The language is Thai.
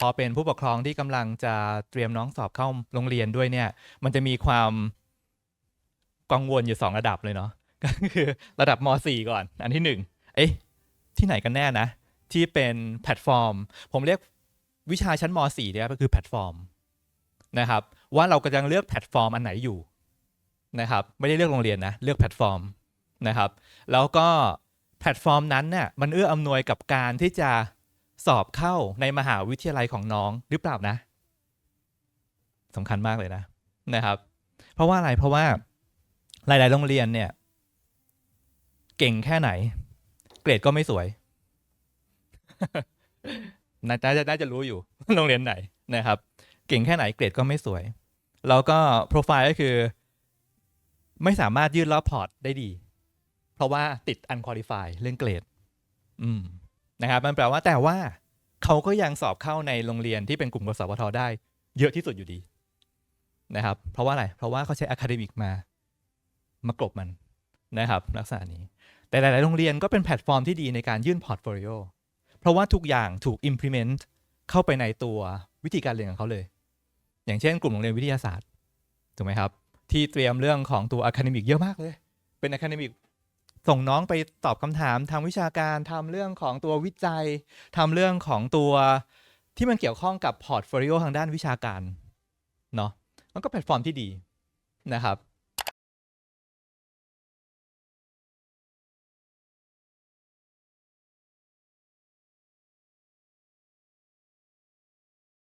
พอเป็นผู้ปกครองที่กำลังจะเตรียมน้องสอบเข้าโรงเรียนด้วยเนี่ย มันจะมีความกังวลอยู่สองระดับเลยเนาะก็คือระดับม .4 ก่อน อันที่หนึ่งเอ๊ะที่ไหนกันแน่นะ ที่เป็นแพลตฟอร์ม ผมเรียกวิชาชั้นม .4 เนี่ยก็คือแพลตฟอร์มนะครับ ว่าเรากำลังเลือกแพลตฟอร์มอันไหนอยู่นะครับ ไม่ได้เลือกโรงเรียนนะเลือกแพลตฟอร์มนะครับ แล้วก็แพลตฟอร์มนั้นเนี่ยมันเอื้ออำนวยกับการที่จะ สอบเข้าในมหาวิทยาลัยของน้องหรือเปล่านะสำคัญมากเลยนะนะครับ เพราะว่าอะไรเพราะว่าหลาย ๆ โรงเรียนเนี่ย เก่งแค่ไหน เกรดก็ไม่สวยน่าจะน่าจะรู้อยู่โรงเรียนไหนนะครับ เก่งแค่ไหนเกรดก็ไม่สวย แล้วก็โปรไฟล์ก็คือ ไม่สามารถยื่นรอบพอร์ตได้ดี เพราะว่าติด unqualify เรื่องเกรด อืมนะครับ มันแปลว่าแต่ว่า เขาก็ยังสอบเข้าในโรงเรียนที่เป็นกลุ่มกสพทได้ เยอะที่สุดอยู่ดีนะครับ เพราะว่าอะไร เพราะว่าเขาใช้อะคาเดมิกมามากลบมันนะครับลักษณะนี้ แต่หลาย ๆ โรงเรียนก็เป็นแพลตฟอร์มที่ดีในการยื่นพอร์ตโฟลิโอเพราะว่าทุกอย่างถูก implement เข้าไปในตัววิธีการเรียนของเขาเลย อย่างเช่น กลุ่มโรงเรียนวิทยาศาสตร์ถูกไหมครับ ที่เตรียมเรื่องของตัวอะคาเดมิกเยอะมากเลย เป็นอะคาเดมิก ส่งน้องไปตอบคำถามทางวิชาการทำเรื่องของตัววิจัยทำเรื่องของตัวที่มันเกี่ยวข้องกับพอร์ตโฟลิโอทางด้านวิชาการเนาะมันก็แพลตฟอร์มที่ดีนะครับ